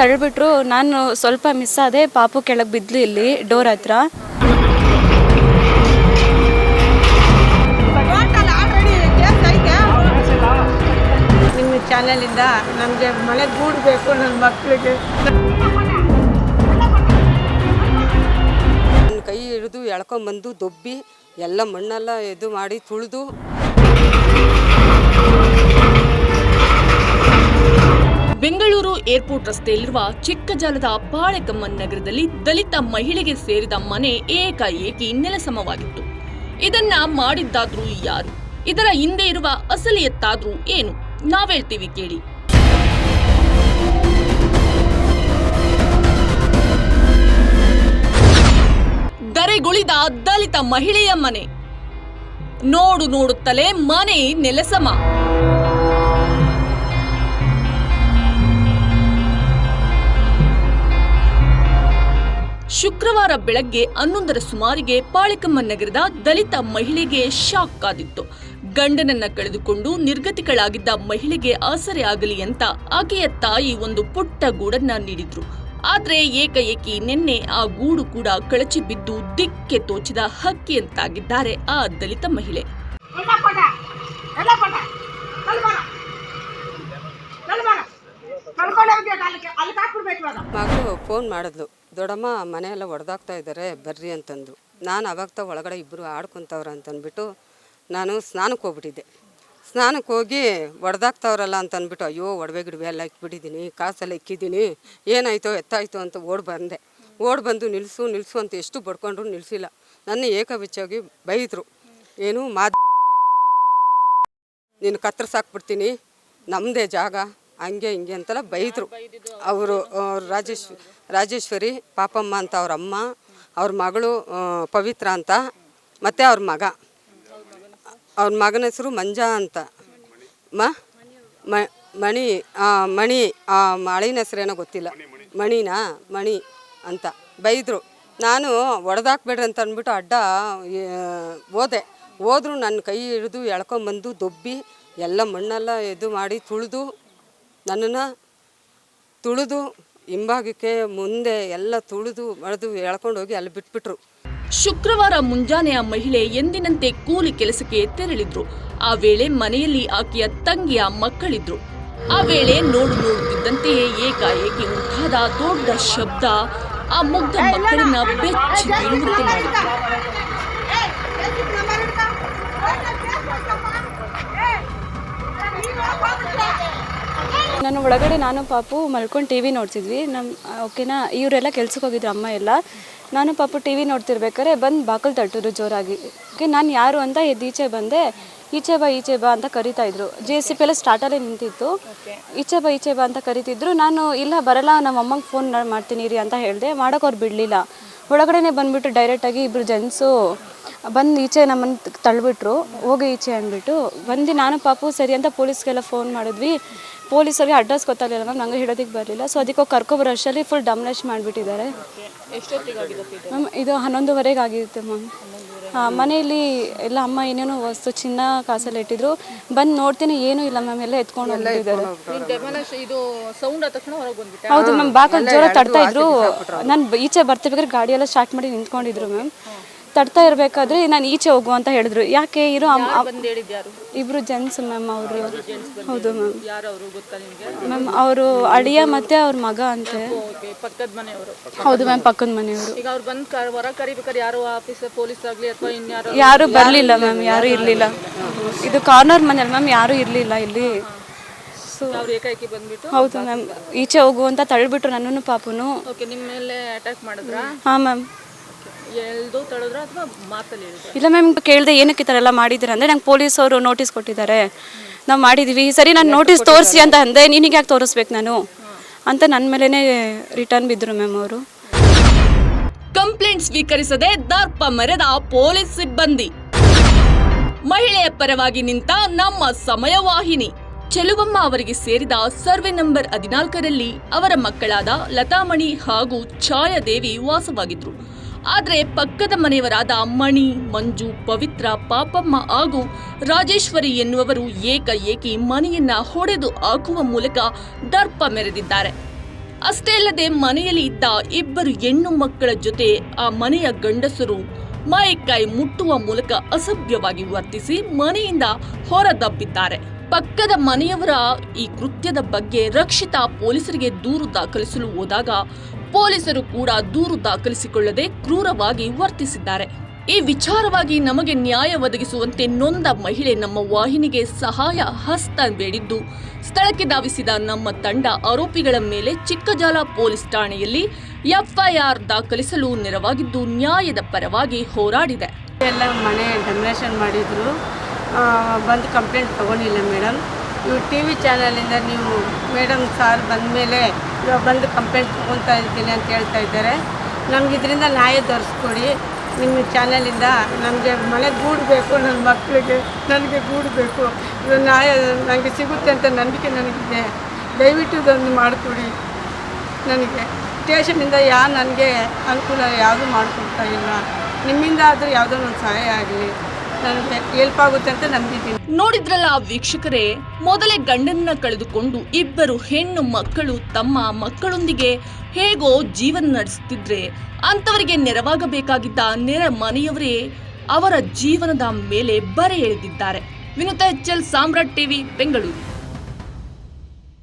ತಳ್ಳಿಬಿಟ್ರು ನಾನು ಸ್ವಲ್ಪ ಮಿಸ್ ಆದೆ ಪಾಪು ಕೆಳಗೆ ಬಿದ್ಲು ಇಲ್ಲಿ ಡೋರ್ ಹತ್ರ. ನಿಮ್ಮ ಚಾನಲಿಂದ ನನಗೆ ಮಳೆ ಗೂಡಬೇಕು ನನ್ನ ಮಕ್ಕಳಿಗೆ ನನ್ನ ಕೈ ಹಿಡಿದು ಎಳ್ಕೊಂಬಂದು ದೊಬ್ಬಿ ಎಲ್ಲ ಮಣ್ಣೆಲ್ಲ ಇದು ಮಾಡಿ ತುಳಿದು. ಬೆಂಗಳೂರು ಏರ್ಪೋರ್ಟ್ ರಸ್ತೆಯಲ್ಲಿರುವ ಚಿಕ್ಕಜಾಲದ ಬಾಳೆಕಮ್ಮನ್ ನಗರದಲ್ಲಿ ದಲಿತ ಮಹಿಳೆಗೆ ಸೇರಿದ ಮನೆ ಏಕಾಏಕಿ ನೆಲಸಮವಾಗಿತ್ತು. ಇದನ್ನ ಮಾಡಿದ್ದಾದ್ರೂ ಯಾರು? ಇದರ ಹಿಂದೆ ಇರುವ ಅಸಲಿಯತ್ತಾದ್ರೂ ಏನು? ನಾವೇಳ್ತೀವಿ ಕೇಳಿ. ಧರೆಗುಳಿದ ದಲಿತ ಮಹಿಳೆಯ ಮನೆ. ನೋಡು ನೋಡುತ್ತಲೇ ಮನೆ ನೆಲಸಮ. ಶುಕ್ರವಾರ ಬೆಳಗ್ಗೆ ಹನ್ನೊಂದರ ಸುಮಾರಿಗೆ ಪಾಳಿಕಮ್ಮ ನಗರದ ದಲಿತ ಮಹಿಳೆಗೆ ಶಾಕ್ ಆದಿತ್ತು. ಗಂಡನನ್ನ ಕಳೆದುಕೊಂಡು ನಿರ್ಗತಿಗಳಾಗಿದ್ದ ಮಹಿಳೆಗೆ ಆಸರೆ ಆಗಲಿ ಅಂತ ಆಕೆಯ ತಾಯಿ ಒಂದು ಪುಟ್ಟ ಗೂಡನ್ನ ನೀಡಿದ್ರು. ಆದ್ರೆ ಏಕಏಕಿ ನಿನ್ನೆ ಆ ಗೂಡು ಕೂಡ ಕಳಚಿ ಬಿದ್ದು ದಿಕ್ಕೆ ತೋಚಿದ ಹಕ್ಕಿಯಂತಾಗಿದ್ದಾರೆ ಆ ದಲಿತ ಮಹಿಳೆ. ಫೋನ್ ಮಾಡಿದ್ಲು. ದೊಡ್ಡಮ್ಮ ಮನೆಯೆಲ್ಲ ಒಡೆದಾಗ್ತಾ ಇದ್ದಾರೆ, ಬರ್ರಿ ಅಂತಂದು ನಾನು ಅವಾಗ ಒಳಗಡೆ ಇಬ್ಬರು ಆಡ್ಕೊತವ್ರ ಅಂತಂದ್ಬಿಟ್ಟು ನಾನು ಸ್ನಾನಕ್ಕೆ ಹೋಗ್ಬಿಟ್ಟಿದ್ದೆ. ಸ್ನಾನಕ್ಕೆ ಹೋಗಿ ಒಡೆದಾಗ್ತಾವ್ರಲ್ಲ ಅಂತ ಅಂದ್ಬಿಟ್ಟು ಅಯ್ಯೋ, ಒಡವೆ ಗಿಡವೆ ಎಲ್ಲ ಇಕ್ಬಿಟ್ಟಿದ್ದೀನಿ, ಕಾಸೆಲ್ಲ ಇಕ್ಕಿದ್ದೀನಿ, ಏನಾಯ್ತೋ ಎತ್ತಾಯ್ತು ಅಂತ ಓಡ್ ಬಂದೆ. ಓಡ್ ಬಂದು ನಿಲ್ಲಿಸು ನಿಲ್ಲಿಸು ಅಂತ ಎಷ್ಟು ಬಡ್ಕೊಂಡ್ರು ನಿಲ್ಲಿಸಿಲ್ಲ ನನ್ನ ಏಕಬಿಚ್ಚಾಗಿ ಬೈದರು. ಏನು ಮಾದ ನೀನು ಕತ್ತರಿಸಾಕ್ಬಿಡ್ತೀನಿ ನಮ್ಮದೇ ಜಾಗ ಹಂಗೆ ಹಿಂಗೆ ಅಂತೆಲ್ಲ ಬೈದರು. ಅವರು? ರಾಜೇಶ್ ರಾಜೇಶ್ವರಿ ಪಾಪಮ್ಮ ಅಂತ ಅವ್ರ ಅಮ್ಮ ಅವ್ರ ಮಗಳು ಪವಿತ್ರ ಅಂತ ಮತ್ತು ಅವ್ರ ಮಗ. ಅವ್ರ ಮಗನ ಹೆಸರು ಮಂಜ ಅಂತ. ಮ ಮಣಿ ಮಣಿ ಆ ಮಳಿನ ಹೆಸರೇನೋ ಗೊತ್ತಿಲ್ಲ. ಮಣಿನಾ? ಮಣಿ ಅಂತ. ಬೈದರು. ನಾನು ಒಡೆದಾಕ್ಬೇಡ್ರಿ ಅಂತ ಅಂದ್ಬಿಟ್ಟು ಅಡ್ಡ ಓದೆ ಹೋದೆ. ಹೋದ್ರು ನನ್ನ ಕೈ ಹಿಡಿದು ಎಳ್ಕೊಂಬಂದು ದೊಬ್ಬಿ ಎಲ್ಲ ಮಣ್ಣೆಲ್ಲ ಇದು ಮಾಡಿ ತುಳಿದು ನನ್ನನ್ನು ತುಳಿದು ಹಿಂಭಾಗಕ್ಕೆ ಮುಂದೆ ಎಲ್ಲ ತುಳಿದು ಮಳೆದು ಎಳ್ಕೊಂಡು ಹೋಗಿ ಅಲ್ಲಿ ಬಿಟ್ಬಿಟ್ರು. ಶುಕ್ರವಾರ ಮುಂಜಾನೆಯ ಮಹಿಳೆ ಎಂದಿನಂತೆ ಕೂಲಿ ಕೆಲಸಕ್ಕೆ ತೆರಳಿದ್ರು. ಆ ವೇಳೆ ಮನೆಯಲ್ಲಿ ಆಕೆಯ ತಂಗಿಯ ಮಕ್ಕಳಿದ್ರು. ಆ ವೇಳೆ ನೋಡು ನೋಡುತ್ತಿದ್ದಂತೆಯೇ ಏಕಾಏಕಿ ಉಂಟಾದ ದೊಡ್ಡ ಶಬ್ದ. ಆ ಮುಗ್ಧ ಮಕ್ಕಳನ್ನ ಬೆಚ್ಚಿ ಬೀಳುವಂತೆ ಮಾಡಿತು ನಂಬರ್ ಹಿಡ್ಕ ನಾನು ಒಳಗಡೆ ನಾನು ಪಾಪು ಮಲ್ಕೊಂಡು ಟಿ ವಿ ನೋಡ್ತಿದ್ವಿ. ನಮ್ಮ ಓಕೆನಾ? ಇವರೆಲ್ಲ ಕೆಲ್ಸಕ್ಕೆ ಹೋಗಿದ್ರು ಅಮ್ಮ ಎಲ್ಲ. ನಾನು ಪಾಪು ಟಿ ವಿ ನೋಡ್ತಿರ್ಬೇಕಾದ್ರೆ ಬಂದು ಬಾಕಲ್ ತಟ್ಟಿದ್ರು ಜೋರಾಗಿ. ಓಕೆ ನಾನು ಯಾರು ಅಂತ ಎದ್ದು ಈಚೆ ಬಂದೆ. ಈಚೆ ಬಾ ಈಚೆ ಬಾ ಅಂತ ಕರಿತಾ ಇದ್ರು. ಜೆ ಸಿ ಪಿ ಎಲ್ಲ ಸ್ಟಾರ್ಟಲ್ಲೇ ನಿಂತಿತ್ತು. ಈಚೆ ಬಾ ಈಚೆ ಬಾ ಅಂತ ಕರಿತಿದ್ರು. ನಾನು ಇಲ್ಲ ಬರಲ್ಲ ನಮ್ಮ ಅಮ್ಮಂಗೆ ಫೋನ್ ಮಾಡ್ತೀನಿ ರೀ ಅಂತ ಹೇಳಿದೆ. ಮಾಡೋಕೆ ಅವ್ರು ಬಿಡಲಿಲ್ಲ. ಒಳಗಡೆನೆ ಬಂದುಬಿಟ್ಟು ಡೈರೆಕ್ಟಾಗಿ ಇಬ್ಬರು ಜೆಂಟ್ಸು ಬಂದು ಈಚೆ ನಮ್ಮನ್ನು ತಳ್ಳಿಬಿಟ್ರು ಹೋಗಿ ಈಚೆ ಅಂದ್ಬಿಟ್ಟು ಬಂದು ನಾನು ಪಾಪು ಸರಿ ಅಂತ ಪೊಲೀಸ್ಗೆಲ್ಲ ಫೋನ್ ಮಾಡಿದ್ವಿ. ಪೊಲೀಸರಿಗೆ ಅಡ್ರೆಸ್ ಗೊತ್ತಾಗಲಿಲ್ಲ ಮ್ಯಾಮ್ ನಂಗೆ ಹಿಡೋದಕ್ಕೆ ಬರಲಿಲ್ಲ. ಸೊ ಅದಕ್ಕೆ ಹೋಗಿ ರಶಲ್ಲಿ ಫುಲ್ ಡಮ್ನೇಶ್ ಮಾಡಿಬಿಟ್ಟಿದ್ದಾರೆ. ಮ್ಯಾಮ್ ಇದು ಹನ್ನೊಂದುವರೆಗೆ ಆಗಿರುತ್ತೆ ಮ್ಯಾಮ್ ಹಾಂ ಮನೆಯಲ್ಲಿ ಎಲ್ಲ ಅಮ್ಮ ಏನೇನೋ ವಸ್ತು ಚಿನ್ನ ಕಾಸಲ್ಲಿ ಇಟ್ಟಿದ್ರು. ಬಂದು ನೋಡ್ತೀನಿ ಏನೂ ಇಲ್ಲ ಮ್ಯಾಮ್ ಎಲ್ಲ ಎತ್ಕೊಂಡು ಹೋಗಿದ್ದಾರೆ ಹೌದು ಮ್ಯಾಮ್ ಬಾಕಲ್ ಜೋರ ತಡ್ತಾ ಇದ್ರು. ನಾನು ಈಚೆ ಬರ್ತಿರ್ಬೇಕಾದ್ರೆ ಗಾಡಿ ಎಲ್ಲ ಸ್ಟಾರ್ಟ್ ಮಾಡಿ ನಿಂತ್ಕೊಂಡಿದ್ರು ಮ್ಯಾಮ್ ತಡ್ತಾ ಇರಬೇಕಾದ್ರೆ ನಾನು ಈಚೆ ಹೋಗು ಅಂತ ಹೇಳಿದ್ರು. ಯಾಕೆ ಇರೋ ಇಬ್ರು ಜೆಂಟ್ಸ್ ಮ್ಯಾಮ್ ಅವರು. ಹೌದು ಮ್ಯಾಮ್ ಮ್ಯಾಮ್ ಅವರು ಅಳಿಯ ಮತ್ತೆ ಅವ್ರ ಮಗ ಅಂತೆ. ಪಕ್ಕದ ಮನೆಯವರು. ಹೌದು ಮ್ಯಾಮ್ ಪಕ್ಕದ ಮನೆಯವರು. ಈಗ ಅವ್ರು ಬಂದು ಕರಿಬೇಕಾದ್ರೆ ಯಾರು ಆಫೀಸ್ ಪೊಲೀಸ್ ಆಗಲಿ ಅಥವಾ ಇನ್ಯಾರು ಯಾರು ಬರಲಿಲ್ಲ ಮ್ಯಾಮ್ ಯಾರು ಇರಲಿಲ್ಲ. ಇದು ಕಾರ್ನರ್ ಮನೆಯಲ್ಲಿ ಮ್ಯಾಮ್ ಯಾರು ಇರಲಿಲ್ಲ ಇಲ್ಲಿ. ಸೊ ಏಕಾಏಕಿ ಬಂದ್ಬಿಟ್ಟು ಹೌದು ಮ್ಯಾಮ್ ಈಚೆ ಹೋಗು ಅಂತ ತಳ್ಳಿಬಿಟ್ರು ನನ್ನನ್ನು ಪಾಪುನು. ಓಕೆ ನಿಮ್ಮ ಮೇಲೆ ಅಟ್ಯಾಕ್ ಮಾಡಿದ್ರಾ? ಹಾಂ ಮ್ಯಾಮ್ ಎಳ್ದು ತಳೆದ್ರ ಅಥವಾ ಮಾತಲ್ಲಿ ಹೇಳಿದ್ರ ಇಲ್ಲ ಮ್ಯಾಮ್ ಕೇಳಿದೆ ಏನಕ್ಕೆ ಈ ಥರ ಎಲ್ಲ ಮಾಡಿದ್ದೀರ ಅಂದರೆ ನಂಗೆ ಪೊಲೀಸ್ ಅವರು ನೋಟಿಸ್ ಕೊಟ್ಟಿದ್ದಾರೆ. ನಾವು ಮಾಡಿದ್ದೀವಿ ಸರಿ ನಾನು ನೋಟಿಸ್ ತೋರಿಸಿ ಅಂತ ಅಂದೆ ನಿನಗೆ ಯಾಕೆ ತೋರಿಸ್ಬೇಕು ನಾನು? ಅಂತ ನನ್ನ ಮೇಲೇ ರಿಟರ್ನ್ ಬಿದ್ದರು ಮ್ಯಾಮ್ ಅವರು. ಕಂಪ್ಲೇಂಟ್ ಸ್ವೀಕರಿಸದೆ ದರ್ಪ ಮರೆದ ಪೊಲೀಸ್ ಸಿಬ್ಬಂದಿ. ಮಹಿಳೆಯ ಪರವಾಗಿ ನಿಂತ ನಮ್ಮ ಸಮಯವಾಹಿನಿ. ಚೆಲುವಮ್ಮ ಅವರಿಗೆ ಸೇರಿದ ಸರ್ವೆ ನಂಬರ್ ಹದಿನಾಲ್ಕರಲ್ಲಿ ಅವರ ಮಕ್ಕಳಾದ ಲತಾಮಣಿ ಹಾಗೂ ಛಾಯಾದೇವಿ ವಾಸವಾಗಿದ್ರು. ಆದರೆ ಪಕ್ಕದ ಮನೆಯವರಾದ ಮಣಿ ಮಂಜು, ಪವಿತ್ರ, ಪಾಪಮ್ಮ ಹಾಗೂ ರಾಜೇಶ್ವರಿ ಎನ್ನುವರು ಏಕಏಕಿ ಮನೆಯನ್ನ ಹೊಡೆದು ಹಾಕುವ ಮೂಲಕ ದರ್ಪ ಮೆರೆದಿದ್ದಾರೆ. ಅಷ್ಟೇ ಅಲ್ಲದೆ ಮನೆಯಲ್ಲಿ ಇದ್ದ ಇಬ್ಬರು ಹೆಣ್ಣು ಮಕ್ಕಳ ಜೊತೆ ಆ ಮನೆಯ ಗಂಡಸರು ಮೈಕೈ ಮುಟ್ಟುವ ಮೂಲಕ ಅಸಭ್ಯವಾಗಿ ವರ್ತಿಸಿ ಮನೆಯಿಂದ ಹೊರದಬ್ಬಿದ್ದಾರೆ. ಪಕ್ಕದ ಮನೆಯವರ ಈ ಕೃತ್ಯದ ಬಗ್ಗೆ ರಕ್ಷಿತಾ ಪೊಲೀಸರಿಗೆ ದೂರು ದಾಖಲಿಸಲು ಹೋದಾಗ ಪೊಲೀಸರು ಕೂಡ ದೂರು ದಾಖಲಿಸಿಕೊಳ್ಳದೆ ಕ್ರೂರವಾಗಿ ವರ್ತಿಸಿದ್ದಾರೆ. ಈ ವಿಚಾರವಾಗಿ ನಮಗೆ ನ್ಯಾಯ ಒದಗಿಸುವಂತೆ ನೊಂದ ಮಹಿಳೆ ನಮ್ಮ ವಾಹಿನಿಗೆ ಸಹಾಯ ಹಸ್ತ ಬೇಡಿದ್ದು, ಸ್ಥಳಕ್ಕೆ ಧಾವಿಸಿದ ನಮ್ಮ ತಂಡ ಆರೋಪಿಗಳ ಮೇಲೆ ಚಿಕ್ಕಜಾಲ ಪೊಲೀಸ್ ಠಾಣೆಯಲ್ಲಿ ಎಫ್ಐಆರ್ ದಾಖಲಿಸಲು ನೆರವಾಗಿದ್ದು, ನ್ಯಾಯದ ಪರವಾಗಿ ಹೋರಾಡಿದೆ. ಎಲ್ಲ ಮನೆ ಡೆಮನೇಷನ್ ಮಾಡಿದ್ರು. ಬಂದು ಕಂಪ್ಲೇಂಟ್ ತಗೊಂಡಿಲ್ಲ ಮೇಡಮ್ ಇವು ಟಿ ವಿ ಚಾನಲಿಂದ ನೀವು, ಮೇಡಮ್ ಸಾರ್ ಬಂದ ಮೇಲೆ ಇವಾಗ ಬಂದು ಕಂಪ್ಲೇಂಟ್ ತೊಗೊತಾ ಇರ್ತೀನಿ ಅಂತ ಹೇಳ್ತಾ ಇದ್ದಾರೆ. ನಮ್ಗೆ ಇದರಿಂದ ನ್ಯಾಯ ತೋರಿಸ್ಕೊಡಿ. ನಿಮ್ಮ ಚಾನಲಿಂದ ನಮಗೆ ಮನೆ ಗೂಡು ಬೇಕು, ನನ್ನ ಮಕ್ಕಳಿಗೆ ನನಗೆ ಗೂಡು ಬೇಕು. ಇದು ನ್ಯಾಯ ನನಗೆ ಸಿಗುತ್ತೆ ಅಂತ ನಂಬಿಕೆ ನನಗಿದೆ. ದಯವಿಟ್ಟು ಇದೊಂದು ಮಾಡಿಕೊಡಿ ನನಗೆ. ಸ್ಟೇಷನಿಂದ ಯಾ ನನಗೆ ಅನುಕೂಲ ಯಾವುದೂ ಮಾಡಿಕೊಡ್ತಾ ಇಲ್ಲ. ನಿಮ್ಮಿಂದ ಆದರೂ ಯಾವುದೋ ಒಂದು ಸಹಾಯ ಆಗಲಿ. ಹೆಲ್ಪ್ ಆಗುತ್ತೆ ಅಂತ ನಂಬಿದ್ದೀನಿ. ನೋಡಿದ್ರಲ್ಲ ವೀಕ್ಷಕರೇ, ಮೊದಲೇ ಗಂಡನ್ನ ಕಳೆದುಕೊಂಡು ಇಬ್ಬರು ಹೆಣ್ಣು ಮಕ್ಕಳು ತಮ್ಮ ಮಕ್ಕಳೊಂದಿಗೆ ಹೇಗೋ ಜೀವನ ನಡೆಸುತ್ತಿದ್ರೆ ಅಂತವರಿಗೆ ನೆರವಾಗಬೇಕಾಗಿದ್ದ ನೆರ ಮನೆಯವರೇ ಅವರ ಜೀವನದ ಮೇಲೆ ಬರೆ ಎಳೆದಿದ್ದಾರೆ. Vinuta H L, Samrat TV, Bengaluru.